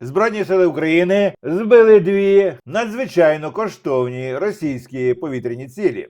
Збройні сили України збили дві надзвичайно коштовні російські повітряні цілі.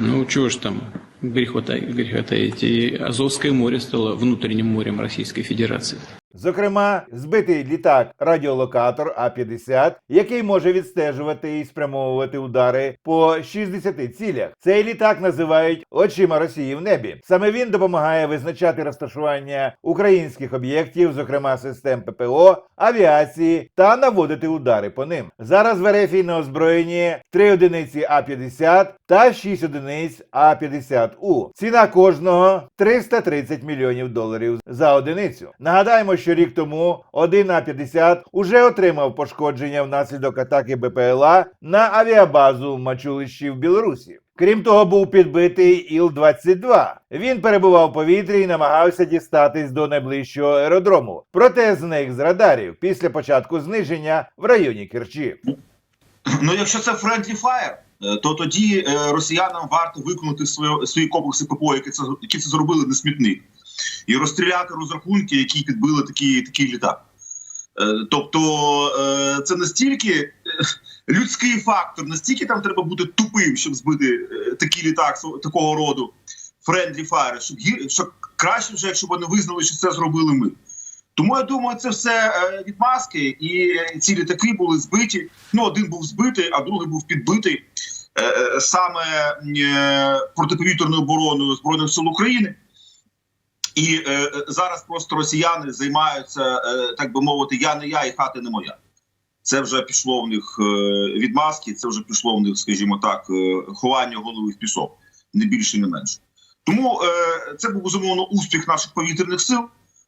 Ну, чого ж там гріхота гріхотаєті Азовское море стало внутрішнім морем Російської Федерации. Зокрема, збитий літак радіолокатор А-50, який може відстежувати і спрямовувати удари по 60 цілях. Цей літак називають очима Росії в небі. Саме він допомагає визначати розташування українських об'єктів, зокрема систем ППО, авіації, та наводити удари по ним. Зараз в РФ на озброєнні 3 одиниці А-50 та 6 одиниць А-50У. Ціна кожного 330 мільйонів доларів за одиницю. Нагадаємо, що рік тому один А-50 уже отримав пошкодження внаслідок атаки БПЛА на авіабазу Мачулищі в Білорусі. Крім того, був підбитий Іл-22. Він перебував в повітрі і намагався дістатись до найближчого аеродрому. Проте зник з радарів після початку зниження в районі Керчі. Ну, якщо це friendly fire, е, то тоді е, росіянам варто виконати своє, свої комплекси ППО, які це, які це зробили на смітник, і розстріляти розрахунки, які підбили такий, такий літак. Е, Тобто е, це настільки е, людський фактор, настільки там треба бути тупим, щоб збити такий літак такого роду friendly fire, щоб, щоб краще вже, якщо вони визнали, що це зробили ми. Тому я думаю, це все відмазки, і ці літаки були збиті. Ну, один був збитий, а другий був підбитий саме протиповітряною обороною збройних сил України. І е, е, зараз просто росіяни займаються, е, так би мовити, я не я і хати не моя. Це вже пішло в них е, відмазки, це вже пішло в них, скажімо так, е, ховання голови в пісок, не більше, не менше. Тому е, це був безумовно успіх наших повітряних сил,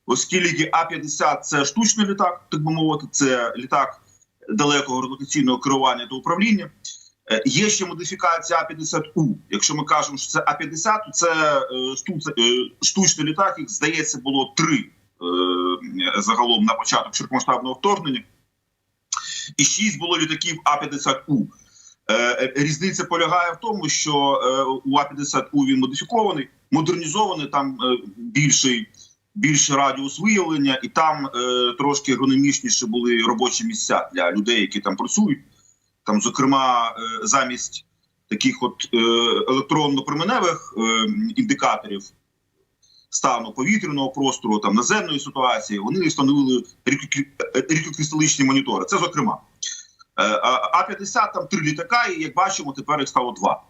оскільки А-50 це штучний літак, так би мовити, це літак далекого ротаційного керування та управління. Е, Є ще модифікація А-50У. Якщо ми кажемо, що це А-50, то це е, е, штучний літак, їх здається було три загалом на початок широкомасштабного вторгнення. І шість було літаків А-50У. Е, Різниця полягає в тому, що у А-50У він модифікований, модернізований, там більший, більший радіус виявлення, і там трошки ергономічніше були робочі місця для людей, які там працюють. Там, зокрема, е, замість таких от е, електронно-променевих е, індикаторів стану повітряного простору, там наземної ситуації, вони встановили рідкокристаличні монітори. Це зокрема. А А-50 там три літака, і як бачимо, тепер їх стало два.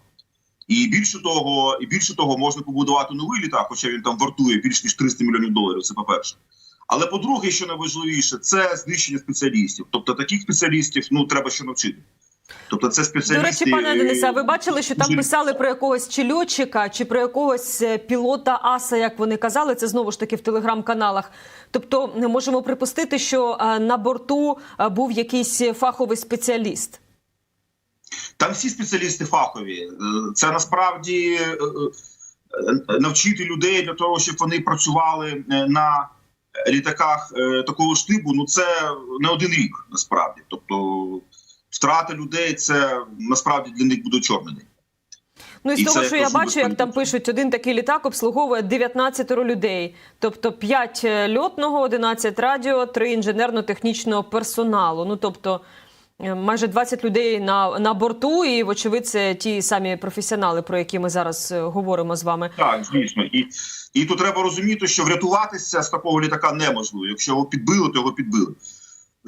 І більше того, і більше того, можна побудувати новий літак, хоча він там вартує більш ніж 300 мільйонів доларів. Це по-перше. Але по-друге, що найважливіше, це знищення спеціалістів. Тобто таких спеціалістів ну треба ще навчити. Тобто, це До речі, пане Денисе, а ви е, бачили, що там писали про якогось чи льотчика, чи про якогось е, пілота аса, як вони казали, це знову ж таки в телеграм-каналах. Тобто, ми можемо припустити, що е, на борту е, був якийсь фаховий спеціаліст. Там всі спеціалісти фахові. Е, Це насправді е, е, навчити людей для того, щоб вони працювали е, на літаках е, такого ж типу. Ну це не один рік насправді. Тобто втрата людей це насправді для них буде чорний день. Ну і з І того, що я бачу, як там пишуть, один такий літак обслуговує 19 людей, тобто 5 льотного, 11 радіо, 3 інженерно-технічного персоналу. Ну тобто е, майже 20 людей на, на борту, і вочевидь, це ті самі професіонали, про які ми зараз е, говоримо з вами. Так, звісно, і, і тут треба розуміти, що врятуватися з такого літака неможливо. Якщо його підбили, то його підбили.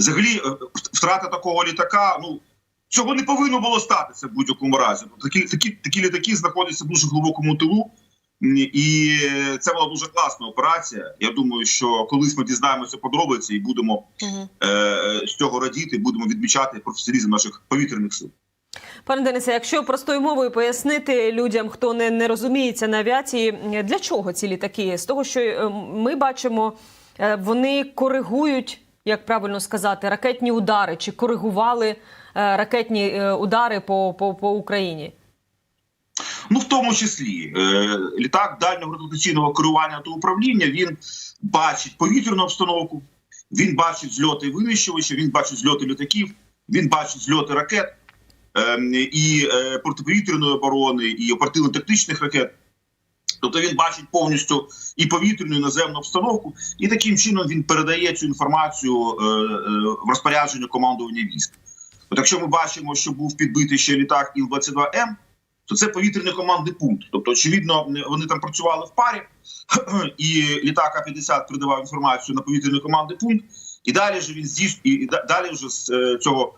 Взагалі, е, втрата такого літака, ну цього не повинно було статися в будь-якому разі. Такі, такі, такі літаки знаходяться в дуже глибокому тилу, і це була дуже класна операція. Я думаю, що колись ми дізнаємося подробиці і будемо Угу. е, з цього радіти, будемо відмічати професіоналізм наших повітряних сил. Пане Денисе, якщо простою мовою пояснити людям, хто не, не розуміється на авіації, для чого ці літаки? З того, що е, ми бачимо, е, вони коригують, як правильно сказати, ракетні удари чи коригували е, ракетні е, удари по, по, по Україні. Ну, в тому числі, е, літак дальнього ротаційного керування та управління він бачить повітряну обстановку, він бачить зльоти винищувачів, він бачить зльоти літаків, він бачить зльоти ракет е, і протиповітряної оборони, і оперативно-тактичних ракет. Тобто він бачить повністю і повітряну, і наземну обстановку, і таким чином він передає цю інформацію е, е, в розпорядження командування військ. От якщо ми бачимо, що був підбитий ще літак Іл-22М, то це повітряний командний пункт. Тобто, очевидно, вони там працювали в парі, і літак А-50 передавав інформацію на повітряний командний пункт, і далі ж він здійс... і далі вже з е, цього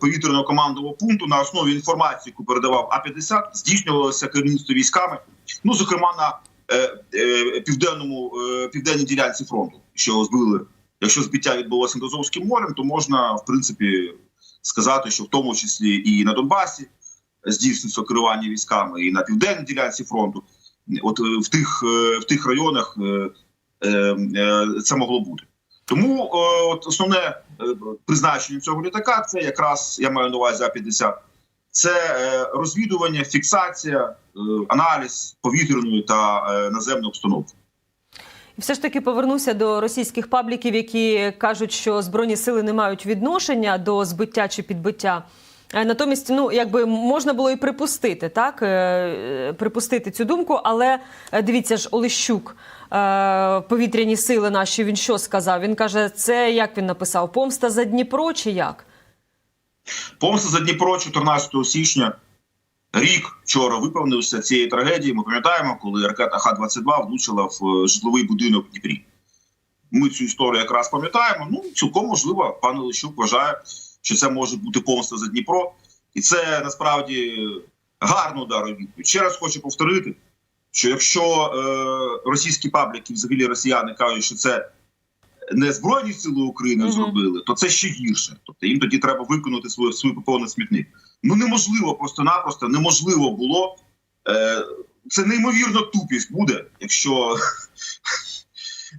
повітряного командного пункту на основі інформації, яку передавав А-50, здійснювалося керівництво військами, ну зокрема на е, е, південному е, південній ділянці фронту, що збили. Якщо збиття відбулося над Азовським морем, то можна в принципі сказати, що в тому числі і на Донбасі здійснюється керування військами, і на південній ділянці фронту. От е, в тих е, в тих районах е, це могло бути. Тому от основне призначення цього літака це якраз я маю на увазі А-50, це е, розвідування, фіксація, е, аналіз повітряної та е, наземної обстановки. Все ж таки повернуся до російських пабліків, які кажуть, що збройні сили не мають відношення до збиття чи підбиття. Натомість, ну якби можна було і припустити, так припустити цю думку, але дивіться ж, Олещук, повітряні сили наші. Він що сказав? Він каже, це як він написав? Помста за Дніпро чи як? Помста за Дніпро 14 січня. Рік вчора виповнився цієї трагедії. Ми пам'ятаємо, коли ракета Х-22 влучила в е, житловий будинок в Дніпрі. Ми цю історію якраз пам'ятаємо. Ну, цілком можливо, пан Лещук вважає, що це може бути помста за Дніпро. І це насправді гарно удар. Ще раз хочу повторити, що якщо е, російські пабліки, взагалі росіяни кажуть, що це не Збройні сили України Мгм. зробили, то це ще гірше. Тобто їм тоді треба виконати свою свою поповний смітник. Ну неможливо просто-напросто неможливо було. Е, це неймовірно тупість буде, якщо,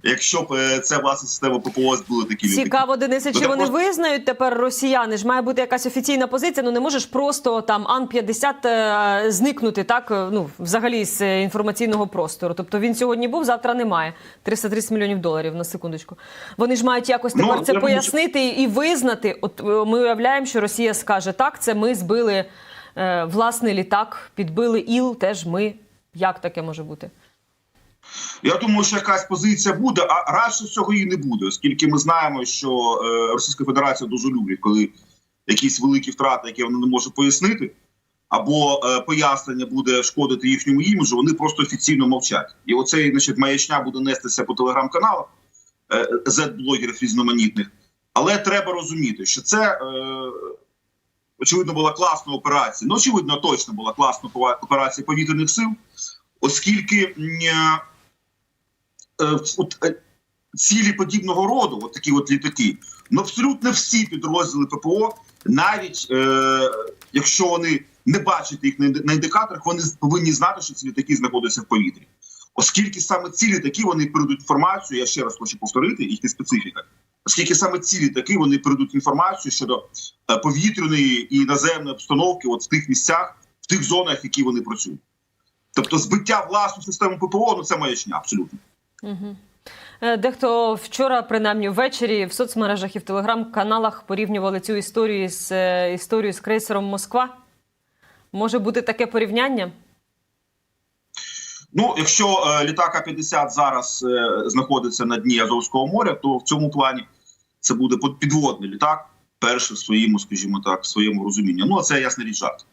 якщо б е, це власне система ППО були такі літаки. Цікаво, Денисе, чи Ну, вони так визнають тепер росіяни? Ж має бути якась офіційна позиція. Ну не можеш просто там Ан-50 е, зникнути так. е, Ну взагалі з інформаційного простору. Тобто він сьогодні був, завтра немає. 330 мільйонів доларів на секундочку. Вони ж мають якось Ну, тепер це я пояснити і визнати. От ми уявляємо, що Росія скаже так, це ми збили власний літак, підбили іл. Теж ми. Як таке може бути? Я думаю, що якась позиція буде, а радше всього її не буде, оскільки ми знаємо, що е, Російська Федерація дуже любить, коли якісь великі втрати, які вона не може пояснити, або е, пояснення буде шкодити їхньому іміджу, вони просто офіційно мовчать. І оцей значить, маячня буде нестися по телеграм-каналах е, Z-блогерів різноманітних. Але треба розуміти, що це очевидно була класна операція. Ну, очевидно, точно була класна операція повітряних сил, оскільки. От, е, цілі подібного роду, от такі от літаки, ну абсолютно всі підрозділи ППО, навіть е, якщо вони не бачать їх на, на індикаторах, вони повинні знати, що ці літаки знаходяться в повітрі. Оскільки саме ці літаки вони передуть інформацію, я ще раз хочу повторити, їхня специфіка. Оскільки саме ці літаки вони передуть інформацію щодо е, повітряної і наземної обстановки, от в тих місцях, в тих зонах, які вони працюють. Тобто збиття власну систему ППО ну це маячня абсолютно. Угу. Дехто вчора, принаймні ввечері, в соцмережах і в телеграм-каналах порівнювали цю історію з е, історією з крейсером Москва. Може бути таке порівняння? Ну, якщо е, літак А-50 зараз е, знаходиться на дні Азовського моря, то в цьому плані це буде підводний літак, перший в своєму, скажімо так, в своєму розумінні. Ну, а це ясна річ жарт.